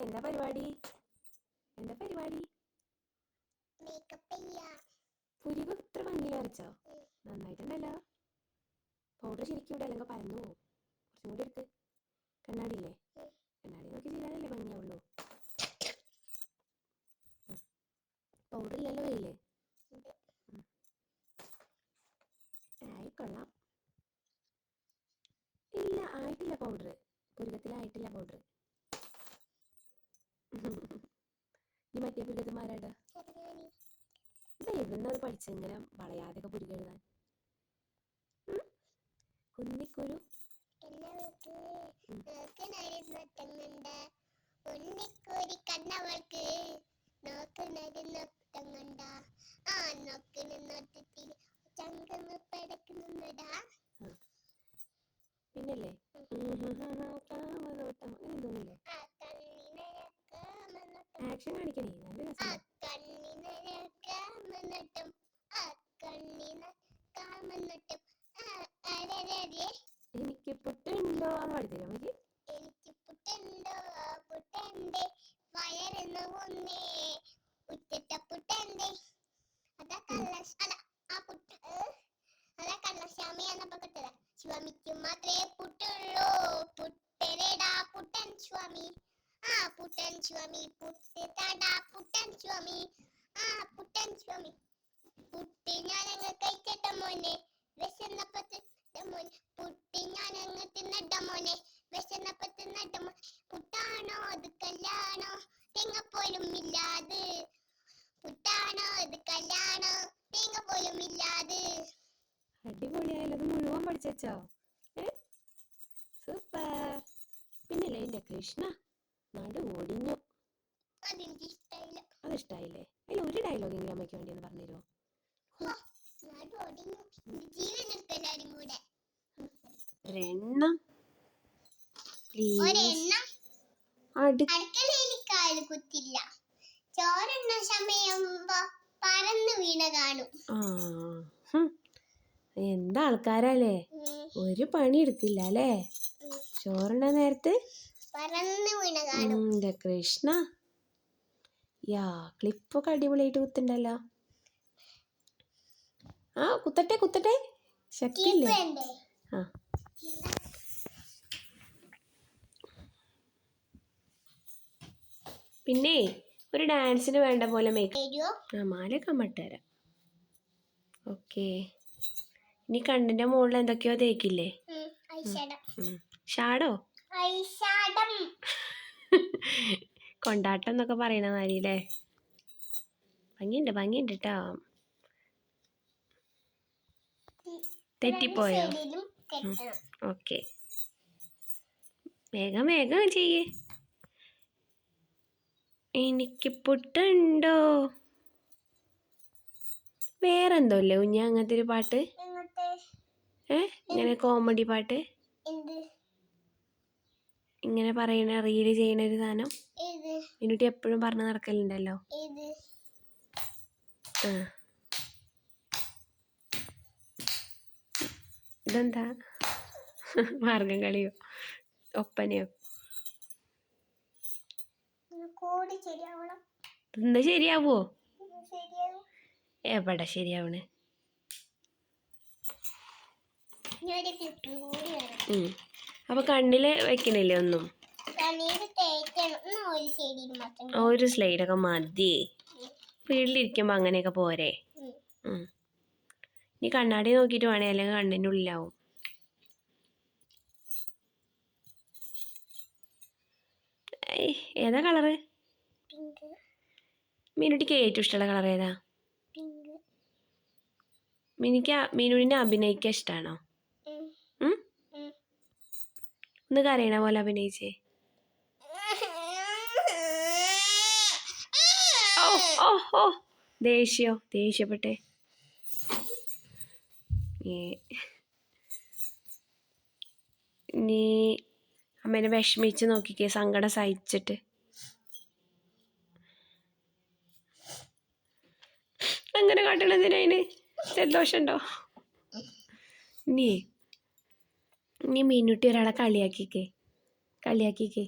എന്താ പരിപാടി? എന്താ പരിപാടി? മേക്കപ്പ് ചെയ്യാ. പുരിക ഇത്ര ഭംഗി വരച്ചോ. നന്നായിട്ടുണ്ടല്ലോ. പൗഡർ ശരിക്കും ഇവിടെ അല്ലെങ്കിൽ പരന്നു പോകും കുറച്ചും കൂടി എടുത്ത് കണ്ണാടിയില്ലേ? കണ്ണാടി നോക്കി ചെയ്താലല്ലേ ഭംഗിയാവുള്ളൂ. പൗഡർ ഇല്ലല്ലോ കയ്യില്ലേ ഉണ്ട്. ഉം. ആയി കൊള്ളാം. ഇല്ല ആയിട്ടില്ല പൗഡർ പുരുകത്തിലായിട്ടില്ല പൗഡർ ഈ മറ്റേ ചെറുതാണി. ഇത് എവിടുന്നത് പഠിച്ചത് ഇങ്ങനെ വളയാതൊക്കെ പുരുക എഴുതാൻ? കുന്നിക്കുരു ഉണ്ണിക്കോരി കണ്ണവൾക്ക് ആ പിന്നല്ലേ അങ്ങനെ തോന്നില്ലേ ആക്ഷൻ കാണിക്കണേ. നല്ല രസം എനിക്ക് പുട്ടുണ്ടോ എന്ന് പാടിത്തരും എനിക്ക്? എനിക്ക് പുട്ടുണ്ടോ? പുട്ടണ്ടേ വയറെന്ന് ഒന്നേ ഉച്ചട്ട പുട്ടണ്ടേ. അതാ കള്ള അല്ല ആ പുട്ട് അതാ കള്ള കള്ളശ്യാമിയാന്നപ്പോ കിട്ടത് സ്വാമിക്ക് മാത്രമേ പുട്ടുള്ളൂ. പുട്ടരടാ പുട്ടൻ സ്വാമി ആ പുട്ടൻ സ്വാമി പുട്ടടാ പുട്ടൻ സ്വാമി ആ പുട്ടൻ സ്വാമി പുട്ടി ഞാനങ്ങ് കഴിച്ചിട്ട മോനെ. വിശന്നപ്പോ തിന്നിട്ട മോനെ ഞാൻ ഞാനങ്ങ് തിന്നട്ട മോനെ. വിശന്നപ്പോ തിന്നിട്ട മോനെ പുട്ടാണോ അത് കല്ലാണോ തേങ്ങ പോലും ഇല്ലാത്. പുട്ടാണോ അത് കല്ലാണോ തേങ്ങ പോലും ഇല്ലാത്. അടിപൊളിയായാലും അത് മുഴുവൻ പഠിച്ചോ സൂപ്പർ. പിന്നല്ലേ എന്റെ കൃഷ്ണ? നടു ഒടിഞ്ഞു. അതിഷ്ടായില്ലേ? അതിൽ ഒരു ഡയലോഗ് എങ്കിലും അമ്മയ്ക്ക് വേണ്ടി ഒന്ന് പറഞ്ഞു തരുമോ ഒരെണ്ണം. അടുക്കളയിൽ കുത്തില്ല. സമയമ്പോ പറന്നു വീണ കാണും. എന്താ ആൾക്കാരല്ലേ? ഒരു പണി എടുക്കില്ല അല്ലേ? ഉം. ചോറുണ്ട നേരത്ത് പറന്നു വീണ കാണും. എന്റെ കൃഷ്ണ. യാ ക്ലിപ്പൊക്കെ അടിപൊളിയായിട്ട് കുത്തുണ്ടല്ലോ ആ കുത്തട്ടെ കുത്തട്ടെ. ശക്തിയില്ലേ? ആ. പിന്നെ ഒരു ഡാൻസിന് വേണ്ട പോലെ മേക്ക് ആ മാലയൊക്കെ മട്ടുതരാം ഓക്കെ. ഇനി കണ്ണിന്റെ മുകളിൽ എന്തൊക്കെയോ തേക്കില്ലേ? ഷാഡോ. കൊണ്ടാട്ടം എന്നൊക്കെ പറയണ മാതിരില്ലേ ഭംഗിയുണ്ട് ഭംഗിയുണ്ട് കേട്ടോ തെറ്റിപ്പോയോ? ഓക്കെ. വേഗം വേഗം ചെയ്യേ. എനിക്ക് പുട്ടുണ്ടോ? വേറെന്തോ അല്ലേ കുഞ്ഞ അങ്ങനത്തെ ഒരു പാട്ട്? ഏ? ഇങ്ങനെ കോമഡി പാട്ട്? ഇങ്ങനെ പറയണ റീൽ ചെയ്യണ ഒരു സാധനം. മിനുട്ടി എപ്പോഴും പറഞ്ഞ് നടക്കലുണ്ടല്ലോ. ആ. ഇതെന്താ? മാർഗം കളിയോ? ഒപ്പനയോ? എന്താ ഇന്ന് ശരിയാവോ? എവിടെ ശരിയാവണേ? എവിടെ ശരിയാവണ് അപ്പൊ കണ്ണിൽ വെക്കണില്ലേ ഒന്നും? ഒരു സ്ലൈഡ് സ്ലൈഡൊക്കെ മതി. വീട്ടിലിരിക്കുമ്പോ അങ്ങനെയൊക്കെ പോരെ. ഇനി കണ്ണാടി നോക്കിട്ട് വേണേ അല്ലെങ്കിൽ കണ്ണിന്റെ ഉള്ളിലാവും. ഏതാ കളറ്? മീനുട്ടിക്ക് ഏറ്റവും ഇഷ്ടമുള്ള കളർ ഏതാ? മിനിക്ക് മീനുവിനെ അഭിനയിക്കാൻ ഇഷ്ടമാണോ ഒന്ന് കരയണ പോലെ അഭിനയിച്ചേ. ഓ ദേഷ്യോ ദേഷ്യപ്പെട്ടെ. നീ അമ്മേനെ വിഷമിച്ച് നോക്കിക്കേ സങ്കടം സഹിച്ചിട്ട്. അങ്ങനെ കാട്ടണതിനതിന് സന്തോഷമുണ്ടോ നീ നീ മീനുട്ടി ഒരാളെ കളിയാക്കിക്കേ. കളിയാക്കിക്കേ.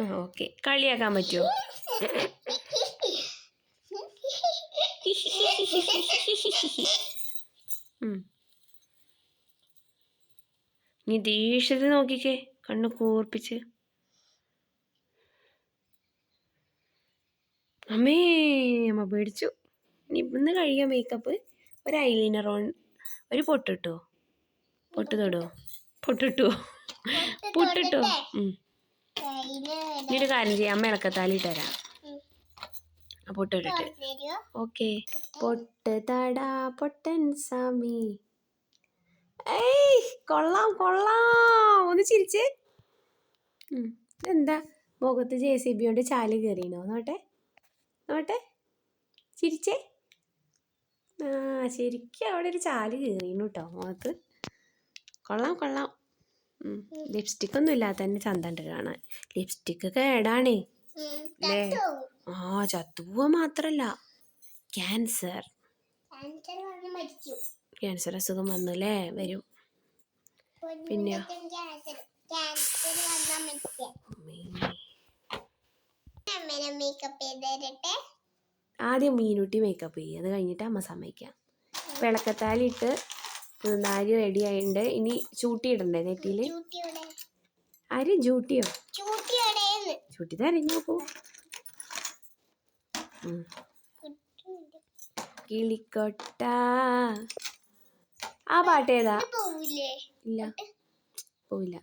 ആ ഓക്കെ. കളിയാക്കാൻ പറ്റുമോ നീ ദേഷ്യത്തിൽ നോക്കിക്കേ. കണ്ണു കൂർപ്പിച്ച്. അമ്മേ അമ്മ പേടിച്ചു. ഇനി ഇന്ന് കഴിയാം മേക്കപ്പ് ഒരു ഐലൈനർ ഒരു പൊട്ടിട്ടോ പൊട്ട് തൊടുവോ പൊട്ടിട്ടോ പൊട്ടിട്ടോ? ഉം. ഇനി ഒരു കാര്യം ചെയ്യാം. അമ്മ ഇളക്കത്താലി തരാം. ആ പൊട്ടിട്ടിട്ട്. ഓക്കെ. പൊട്ട് തടാ പൊട്ടൻ സ്വാമി. ഏയ് കൊള്ളാം കൊള്ളാം. ഒന്ന് ചിരിച്ചേ. എന്താ മുഖത്ത് ജെ സി ബി കൊണ്ട് ചാൽ കയറിയണോ നോട്ടെ. നോട്ടെ. ചിരിച്ചേ. ആ ശരിക്കും അവിടെ ഒരു ചാൽ കയറിയണു കേട്ടോ മുഖത്ത്. കൊള്ളാം കൊള്ളാം. ലിപ്സ്റ്റിക് ഒന്നും ഇല്ലാതെ തന്നെ ചന്തണ്ട് കാണാൻ. ലിപ്സ്റ്റിക് കേടാണേ അല്ലേ? ആ ചത്തുവ മാത്രല്ല. ക്യാൻസർ. ക്യാൻസർ അസുഖം വന്നു അല്ലേ അസുഖം വന്നല്ലേ? വരും. പിന്നെ? ആദ്യം മീനുട്ടി മേക്കപ്പ് ചെയ്യുക അത് കഴിഞ്ഞിട്ട് അമ്മ സമ്മതിക്കാം. വിളക്കത്താലിട്ട് നാരി റെഡി ആയിട്ടുണ്ട്. ഇനി ചൂട്ടി ഇടണ്ടേ നെറ്റിയിൽ ചൂട്ടിയുടെ ആര് ജൂട്ടിയോ ചൂട്ടി തരഞ്ഞു ഉം. കിളിക്കൊട്ട. ആ പാട്ട് ഏതാ? ഇല്ല. പോവില്ല.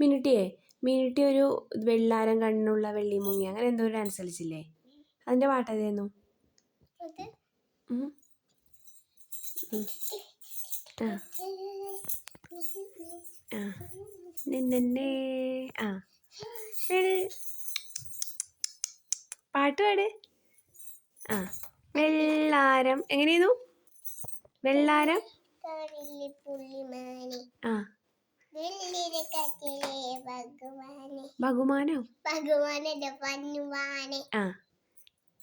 മിനുട്ടിയെ മിനുട്ടി ഒരു വെള്ളാരം കണ്ണുള്ള വെള്ളി മുങ്ങി അങ്ങനെ എന്തോ ഡാൻസ് കളിച്ചില്ലേ? അതിന്റെ പാട്ട് ഏതായിരുന്നു? നിന്നെ ആ. വെൾ- പാട്ട് പാട്. ആ. വെള്ളാരം. എങ്ങനെയായിരുന്നു വെള്ളാരം. ആ. ഭഗവാനെ.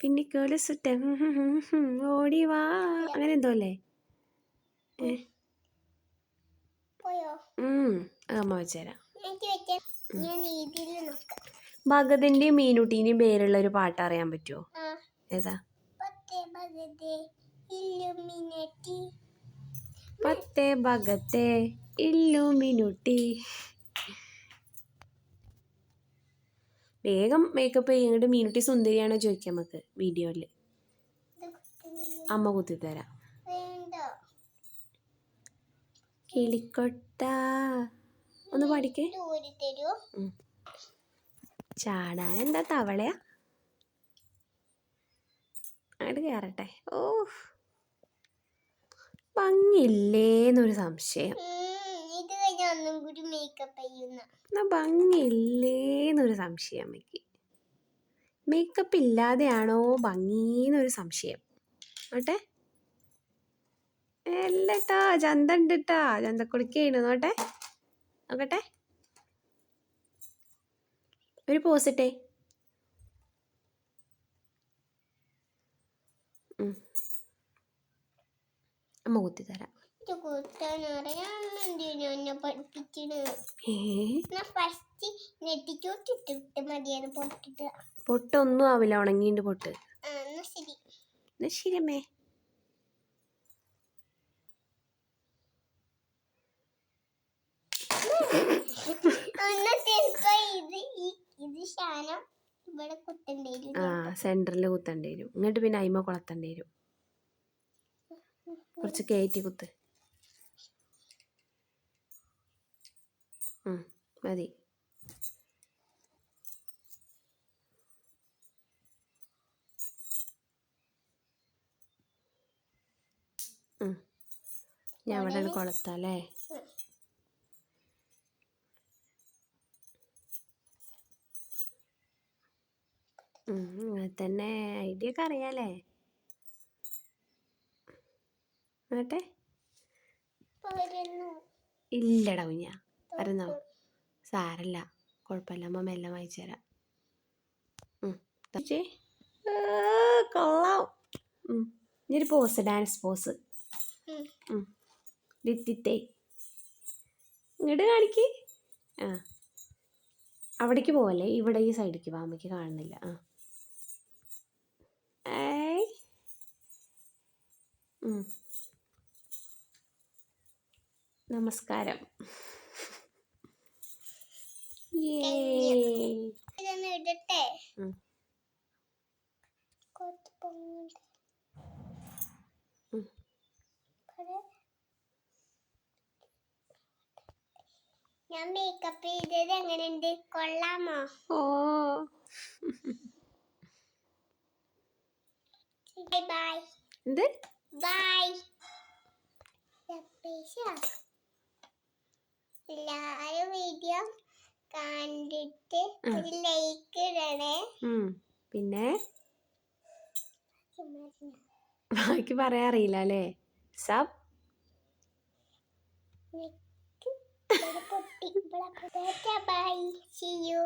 പിന്നെ കേളി ഓടി വാ. അങ്ങനെ എന്തോ അല്ലേ? അമ്മ വെച്ചുതരാം ഭഗതിന്റെയും മീനുട്ടീന്റെയും പേരുള്ള ഒരു പാട്ട് അറിയാൻ പറ്റുമോ ഏതാ? പത്തേ ഭഗത്തെ ഇല്ലുമിനുട്ടി. വേഗം മേക്കപ്പ് ചെയ്യങ്ങോട്ട് മീനുട്ടി സുന്ദരിയാണോ ചോദിക്കാം നമുക്ക് വീഡിയോയിൽ അമ്മ കുത്തിത്തരാം വേണ്ട കിളിക്കൊട്ട. ഒന്ന് പഠിക്കേ. ചാടാൻ എന്താ തവളയാ? അങ്ങോട്ട് കയറട്ടെ ഓ ഭംഗില്ലേന്നൊരു സംശയം. എന്നാ ഭംഗില്ലേന്നൊരു സംശയം അമ്മയ്ക്ക്. മേക്കപ്പ് ഇല്ലാതെയാണോ ഭംഗിന്നൊരു സംശയം. നോട്ടെ അല്ലട്ടാ ചന്ത ഉണ്ട് ചന്ത ചന്തക്കുളിക്കാണ് നോട്ടെ നോക്കട്ടെ ഒരു പോസിട്ടെ അമ്മ കുത്തി തരാം പൊട്ടൊന്നും ആവില്ല. ഉണങ്ങിണ്ട് പൊട്ട്. ശരി. പഠിപ്പിച്ചത് ഏ എന്നാ ഫസ്റ്റ് നെറ്റിച്ചോട്ടിട്ട് മതിയാണ് പൊട്ടിട്ട് പൊട്ടൊന്നും ആവില്ല ഉണങ്ങിയിട്ട് പൊട്ട് ആ എന്നാ ശരി എന്നാ ശരിയമ്മേ എന്നാ ചിലപ്പോ ഇത് ഈ ഇത് ശാനം ഇവിടെ കുത്തണ്ടേലും ആ സെന്ററിൽ കുത്തേണ്ടി വരും ഇങ്ങോട്ട് പിന്നെ അയിമ കൊളത്തേണ്ടി വരും കുറച്ച് കയറ്റി കുത്ത്. മതി. ഞാൻ അവിടെ കൊളത്താലേ തന്നെ ഐഡിയ ഒക്കെ അറിയാലേ. പോരുന്നു. ഇല്ലടാ കുഞ്ഞ വരുന്നോ? സാരല്ല കുഴപ്പമില്ല അമ്മ മെല്ലെ വായിച്ചു തരാം. കൊള്ളാം. ഇനിയൊരു പോസ് ഡാൻസ് പോസ് വിത്തിത്തേ ഇങ്ങോട്ട് കാണിക്ക്. ആ അവിടേക്ക് പോവല്ലേ? ഇവിടെ ഈ സൈഡിലേക്ക് വാ അമ്മയ്ക്ക് കാണുന്നില്ല. ആ. നമസ്കാരം ഇടട്ടെ. കുറച്ച് പൊങ്ങുണ്ട് ഉം. ഞാൻ മേക്കപ്പ് ചെയ്തത് എങ്ങനെയുണ്ട്? കൊള്ളാമോ? ഓ. ബൈ ബൈ എന്ത്? ബൈ എല്ലാരും വീഡിയോ കണ്ടിട്ട് ഒരു ലൈക്ക് ഇടണേ. പിന്നെ? ബാക്കി പറയാൻ അറിയില്ല അല്ലേ? Sub by C U